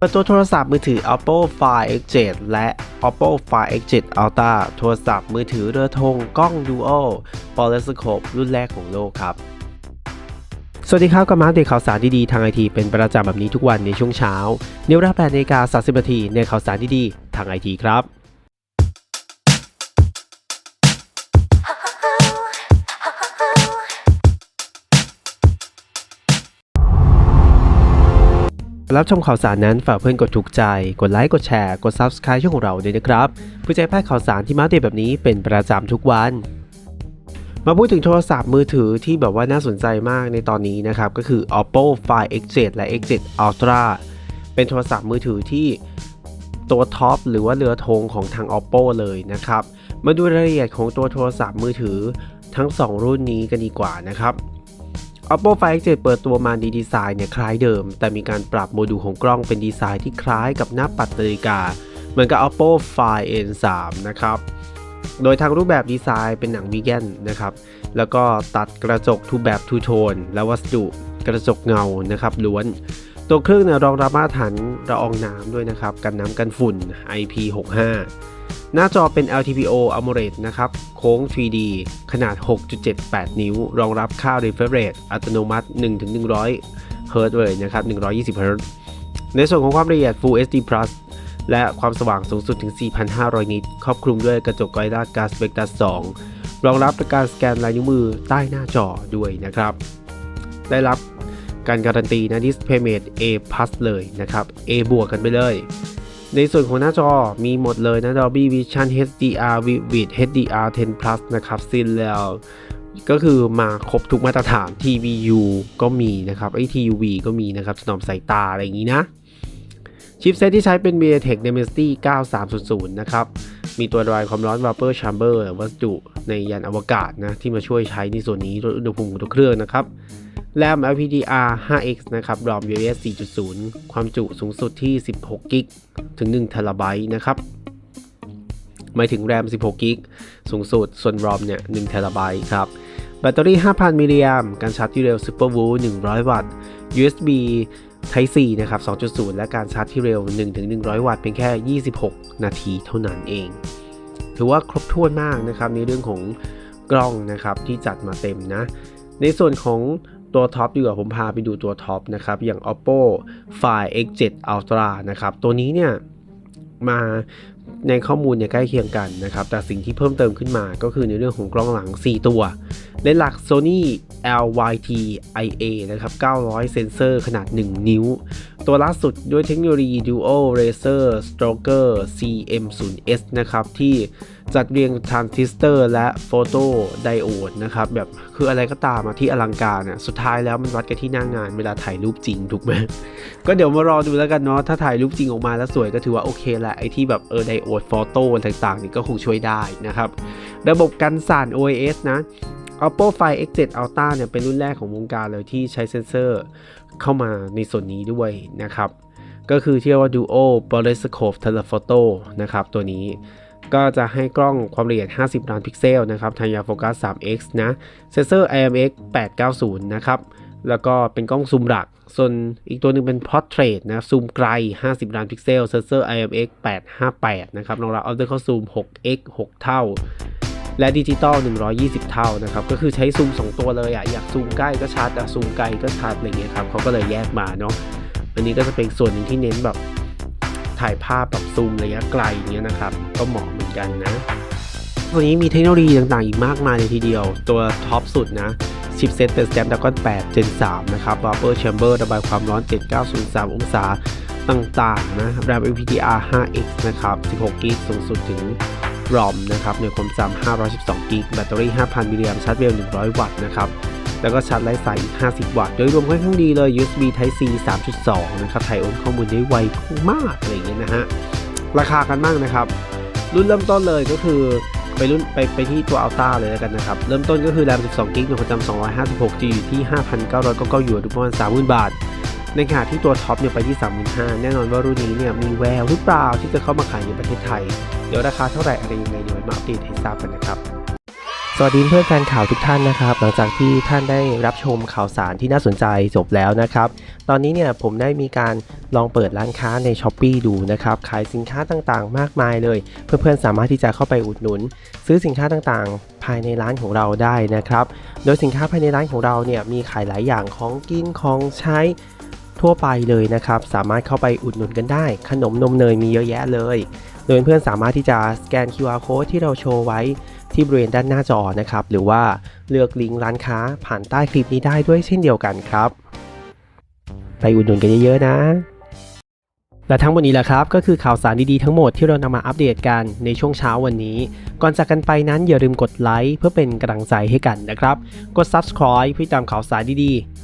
เปิดตัวโทรศัพท์มือถือ Oppo Find X7 และ Oppo Find X7 Ultra โทรศัพท์มือถือเรือธงกล้อง Dual p o l y s c o p e รุ่นแรกของโลกครับ สวัสดีครับกับมาอัปเดตข่าวสารดีๆ ทางไอทีเป็นประจำแบบนี้ทุกวันในช่วงเช้า เนเวรา8นาฬิกา30นาทีในข่าวสารดีๆ ทางไอทีครับ รับชมข่าวสารนั้นฝากเพื่อนกดถูกใจ กดไลค์กดแชร์กด Subscribe ช่องของเราด้วยนะครับเพื่อจะให้พลาดข่าวสารที่มาเดตแบบนี้เป็นประจำทุกวันมาพูดถึงโทรศัพท์มือถือที่แบบว่าน่าสนใจมากในตอนนี้นะครับ ก็คือ Oppo Find X7 และ X7 Ultra เป็นโทรศัพท์มือถือที่ตัวท็อปหรือว่าเรือธงของทาง Oppo เลยนะครับ มาดูรายละเอียดของตัวโทรศัพท์มือถือทั้ง 2 รุ่นนี้กันดีกว่านะครับ Oppo Find X7 เปิดตัวมาดีดีไซน์เนี่ยคล้ายเดิม แต่มีการปรับโมดูลของกล้องเป็นดีไซน์ที่คล้ายกับหน้าปัดนาฬิกา เหมือนกับ Oppo Find N3 นะครับโดยทางรูปแบบดีไซน์เป็นหนังวีแกนนะครับ แล้วก็ตัดกระจกทูแบบทูโทนและวัสดุกระจกเงานะครับล้วน ตัวเครื่องเนี่ยรองรับมาตรฐานละอองน้ำด้วยนะครับ กันน้ำกันฝุ่น IP65 หน้าจอเป็น LTPO AMOLED นะครับ โค้ง 3D ขนาด 6.78 นิ้ว รองรับค่า refresh rate อัตโนมัติ 1-100 Hz เลยนะครับ 120 Hz ในส่วนของความละเอียด Full HD Plus และความสว่างสูงสุดถึง 4,500 นิต ครอบคลุมด้วยกระจก Gorilla Glass Spectre 2 รองรับการสแกนลายนิ้วมือใต้หน้าจอด้วยนะครับ ได้รับการการันตีนะ DisplayMate A+ เลยนะครับ A บวกกันไปเลย ในส่วนของหน้าจอมีหมดเลยนะ Dolby Vision HDR Vivid HDR 10 Plus นะครับซินแล้วก็คือมาครบทุกมาตรฐาน TVU ก็มีนะครับไอ้ TUV ก็มีนะครับถนอมสายตาอะไรอย่างนี้นะชิปเซตที่ใช้เป็น MediaTek Dimensity 9300 นะครับ มีตัวระบายความร้อน Vapor Chamber หรือวัสดุในยานอวกาศนะ ที่มาช่วยใช้ในส่วนนี้ลดอุณหภูมิของตัวเครื่องนะครับ แรม LPDR 5X นะครับ ROM UFS 4.0 ความจุสูงสุดที่ 16กิกถึง1 t b นะครับ หมายถึงแรม 16กิกสูงสุด ส่วน ROM เนี่ย1 t b ครับ แบตเตอรี่ 5,000 มิลลิแอมการชาร์จที่เร็ว Super w o o 100 วัตต์ USB Type C นะครับ 2.0 และการชาร์จที่เร็ว 1-100 วัตต์เพียงแค่ 26 นาทีเท่านั้นเอง ถือว่าครบถ้วนมากนะครับในเรื่องของกล้องนะครับที่จัดมาเต็มนะ ในส่วนของ ตัวท็อปดีกว่าผมพาไปดูตัวท็อปนะครับ อย่าง Oppo Find X7 Ultra นะครับ ตัวนี้เนี่ยมาในข้อมูลเนี่ยใกล้เคียงกันนะครับ แต่สิ่งที่เพิ่มเติมขึ้นมาก็คือในเรื่องของกล้องหลัง 4 ตัว เลนส์หลัก Sony LYT IA นะครับ 900 เซนเซอร์ขนาด 1 นิ้ว ตัวล่าสุดด้วยเทคโนโลยี Dual Laser Stroker CM0S นะครับ ที่จัดเรียงทรานซิสเตอร์และโฟโตไดโอดนะครับ แบบคืออะไรก็ตามมาที่อลังการน่ะสุดท้ายแล้วมันวัดกันที่หน้างงานเวลาถ่ายรูปจริงถูกไหมก็เดี๋ยวมารอดูแล้วกันเนาะถ้าถ่ายรูปจริงออกมาแล้วสวยก็ถือว่าโอเคแหละไอที่แบบเออไดโอดโฟโต้ต่างๆนี่ก็คงช่วยได้นะครับ ระบบกันสั่น OIS นะ Oppo Find X7 Ultra เนี่ยเป็นรุ่นแรกของวงการเลยที่ใช้เซ็นเซอร์เข้ามาในส่วนนี้ด้วยนะครับ ก็คือที่เรียกว่า Duo Periscope Telephoto นะครับตัวนี้ก็จะให้กล้องความละเอียด 50 ล้านพิกเซลนะครับทางยาโฟกัส 3x นะเซนเซอร์ IMX 890 นะครับ แล้วก็เป็นกล้องซูมหลัก ส่วนอีกตัวหนึ่งเป็น Portrait นะ ซูมไกล 50 ล้านพิกเซล เซนเซอร์ IMX 858 นะครับรองรับ Optical Zoom 6x 6 เท่า และดิจิตอล120 เท่านะครับ ก็คือใช้ซูม 2 ตัวเลยอะ อยากซูมใกล้ก็ชัดอะซูมไกลก็ชัดอะไรเงี้ยครับเขาก็เลยแยกมาเนาะ อันนี้ก็จะเป็นส่วนหนึ่งที่เน้นแบบถ่ายภาพแบบซูมระยะไกลอย่างเงี้ยนะครับ ก็เหมาะเหมือนกันนะตัวนี้มีเทคโนโลยีต่างๆ อีกมากมายเลยทีเดียว ตัวท็อปสุดนะชิปเซตเป็น Snapdragon 8 Gen 3 นะครับ Vapor Chamber ระบายความร้อน 7903 องศาต่างๆ นะ RAM LPDR 5X นะครับ 16กิกสูงสุดถึง ROM นะครับในความจำ512กิกแบตเตอรี่ 5,000มิลลิแอมป์ชาร์จเร็ว 100 วัตต์นะครับแล้วก็ชาร์จไร้สายอีก 50 วัตต์ โดยรวมค่อนข้างดีเลย USB Type C 3.2 นะครับถ่ายโอนข้อมูลได้ไวมากอะไรอย่างเงี้ยนะฮะ ราคากันบ้างนะครับ รุ่นเริ่มต้นเลยก็คือไปรุ่นไปไปที่ตัว Ultra เลยแล้วกันนะครับ เริ่มต้นก็คือ RAM 12 กิกในความจำ256 G อยู่ที่ 5,999หยวนหรือประมาณ30,000 บาท ในขณะที่ตัวท็อปเนี่ยไปที่ 35,000แน่นอนว่ารุ่นนี้เนี่ยมีแววหรือเปล่าที่จะเข้ามาขายในประเทศไทย เดี๋ยวราคาเท่าไหร่อะไรยังไงเดี๋ยวมาอัปเดตให้ทราบกันนะครับสวัสดีเพื่อนแฟนข่าวทุกท่านนะครับ หลังจากที่ท่านได้รับชมข่าวสารที่น่าสนใจจบแล้วนะครับ ตอนนี้เนี่ยผมได้มีการลองเปิดร้านค้าใน s h อ p e e ดูนะครับ ขายสินค้าต่างๆ มากมายเลย เพื่อนๆสามารถที่จะเข้าไปอุดหนุน ซื้อสินค้าต่างๆ ภายในร้านของเราได้นะครับ โดยสินค้าภายในร้านของเราเนี่ยมีขายหลายอย่างของกินของใช้ ทั่วไปเลยนะครับ สามารถเข้าไปอุดหนุนกันได้ ขนมนมเนยมีเยอะแยะเลย โดยเพื่อนๆสามารถที่จะสแกน QR code ที่เราโชว์ไว้ที่บริเวณด้านหน้าจอนะครับ หรือว่าเลือกลิงก์ร้านค้าผ่านใต้คลิปนี้ได้ด้วยเช่นเดียวกันครับ ไปอุดหนุนกันเยอะๆนะและทั้งหมดนี้แหละครับ ก็คือข่าวสารดีๆทั้งหมดที่เรานำมาอัปเดตกันในช่วงเช้าวันนี้ ก่อนจากกันไปนั้นอย่าลืมกดไลค์เพื่อเป็นกำลังใจให้กันนะครับ กด subscribe เพื่อตามข่าวสารดีๆ